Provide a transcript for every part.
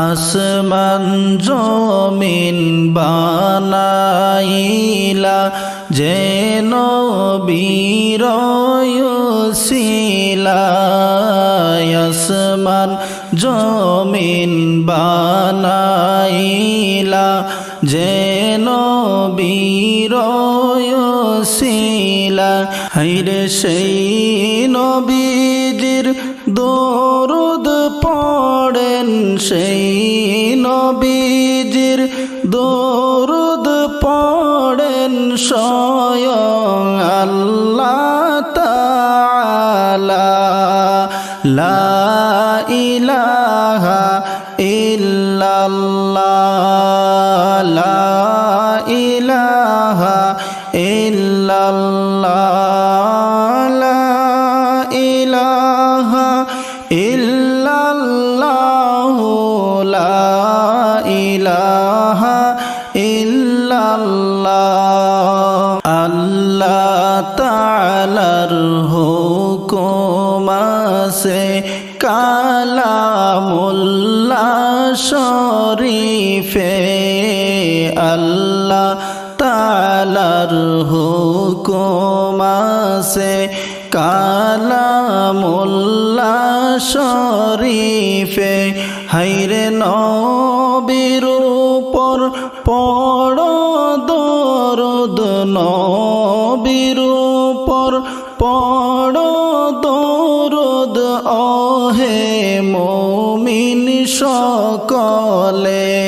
আসমান জমিন বানাইলা যেন বীরয়সিলা আসমান জমিন বানাইলা যেন বীরয়সিলা হাইরে সেই নবীজির দরুদ পড়েন সেই নবীজির দৌরদ পড়েন স্বয়ং আল্লাহ তাআলা। আল্লাহ তালার হুকুম আছে। কালামুল্লাহ শরীফে হাইরে নবীর উপর পড়, দরুদ নবীর উপর পড়, দরুদ অহে মমিন সকলে।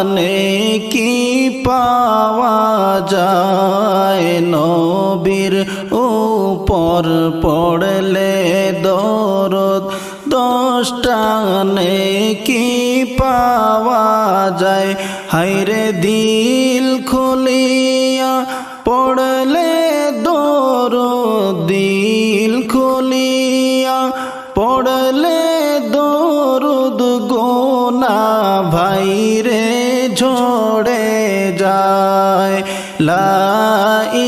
দশটানে কি পাওয়া যায়? নবীর উপর পড়লে দরদ দশটানে কি পাওয়া যায়। হাইরে দিল খুলিয়া পড়লে দরদ, দিল খুলিয়া পড়লে দরুদ। গোনা ভাইরে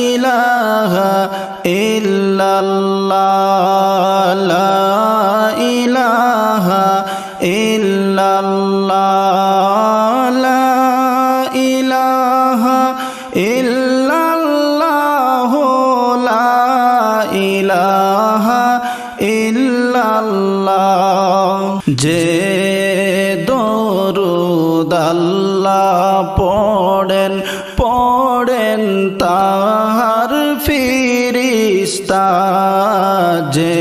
ইলাহা ইল্লাল্লাহ লা ইলাহা ইল্লাল্লাহ লা ইলাহা ইল্লাল্লাহ লা ইলাহা ইল্লাল্লাহ। যে দরুদ আল্লাহ ফিরিস্তা যে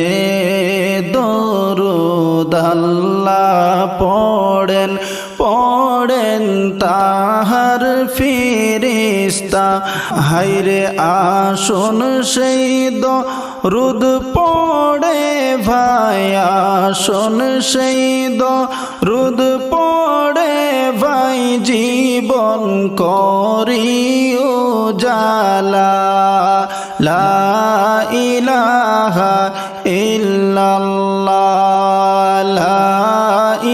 দরুদ আল্লাহ পড়েন পড়েন তাহার ফিরিস্তা হাইরে আসন সেই রুদ পড়ে ভাই, আসন সেই রুদ পড়ে ভাই, জীবন করিও জালা লা ইলাহা ইল্লাল্লাহ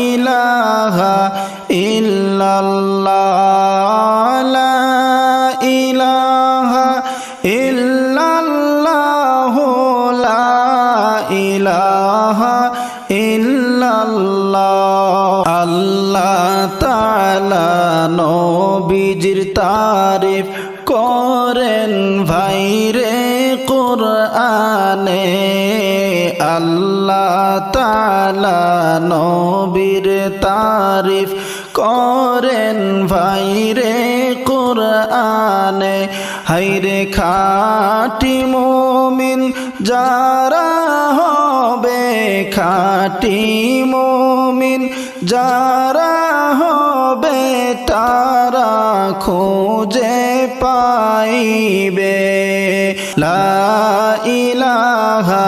ইলাহা ইল্লাল্লাহ ইলাহা ইল্লাল্লাহ, লা ইলাহা ইল্লাল্লাহ। আল্লাহ তাআলা নবীজির তারিফ করেন আল্লাহ তাআলা নবীর তারিফ করেন ভাইরে কোরআনে। হাইরে খাটি মোমিন, যারা হবে খাটি মোমিন, যারা হবে তারা খোঁজে পাইবে। লা ইলাহা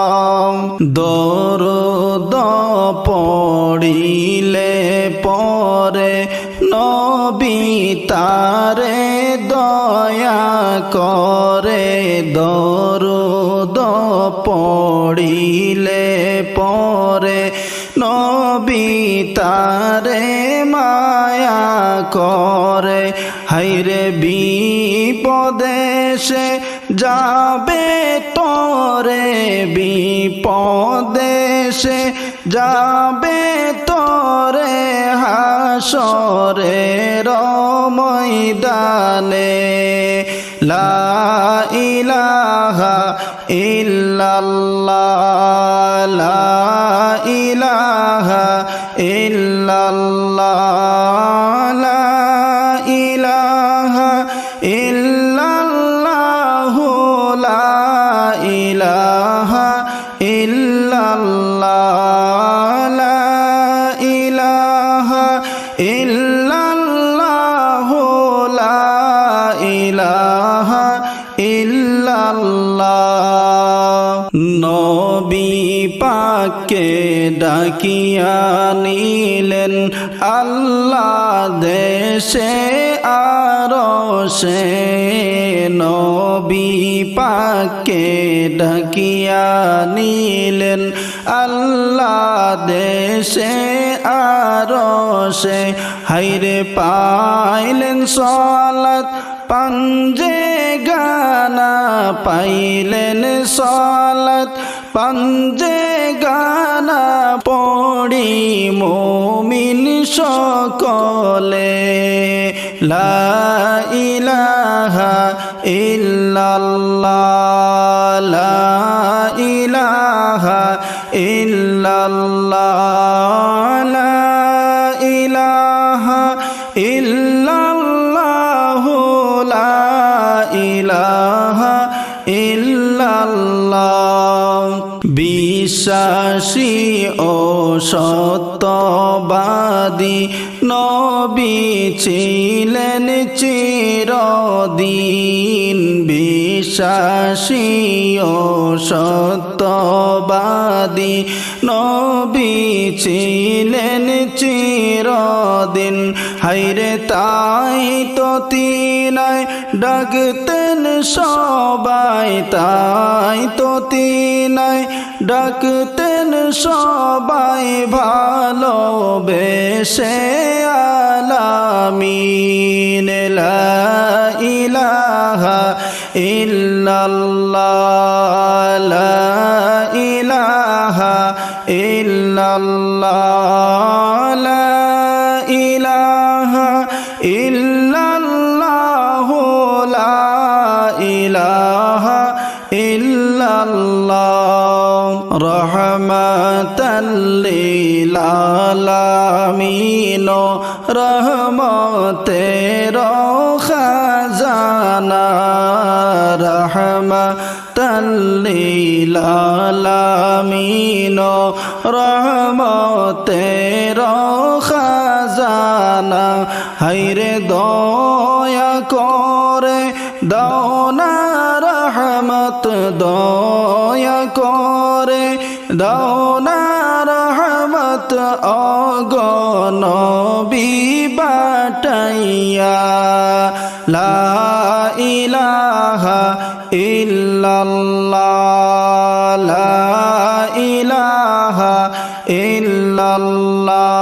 তারে দয়া করে দরুদ পড়িলে পরে নবী তারে মায়া করে। হাইরে বিপদেশে যাবে তোরে, বিপদেশে যাবে তোরে হাসরে রমৈদানে লা ইলাহা ইল্লাল্লাহ লা ইলাহা ইল্লাল্লাহ লা ইলাহা ইল্লাল্লাহ নবী পাকে ডাকিয়া নিলেন, আল্লাহ দেশে আর সে নবী পাকে ডাকিয়া নিলেন, আল্লাহ দেশে আর সে। হাইরে পাইলেন সলাত পাঞ্জে গানা পাইলেন সলাত। পাঞ্জে গানা পড়ি মোমিন সকলে। লা ইলাহা ইল্লাল্লাহ ইল্লাল্লাহ বিশ্বাসী ও সত্যবাদী নবী ছিলেন চিরদিন। বিশ্বাসী ও সত্যবাদী নবী ছিলেন চিরদিন। হাইরে তাই তো তিনায় ডাকতেন সবাই, তাই তো তিনায় ডাকতেন সবাই ভালোবেসে আলামিন। লা ইলাহা ইল্লাল্লাহ ইলাহা ইল্লাল্লাহ। ইলাহা ইল্লাল্লাহ রহমাতাল লিল আলামিন রহমতের খাজানা রহমাতাল লিল আলামিন রহমতের খাজানা হাইরে দয়া করে দৌনা রহমত দয়া করে দৌনা রহমত অগনবী বাটাইয়া লা ইলাহা লা ইলাহা ইল্লাল্লাহ।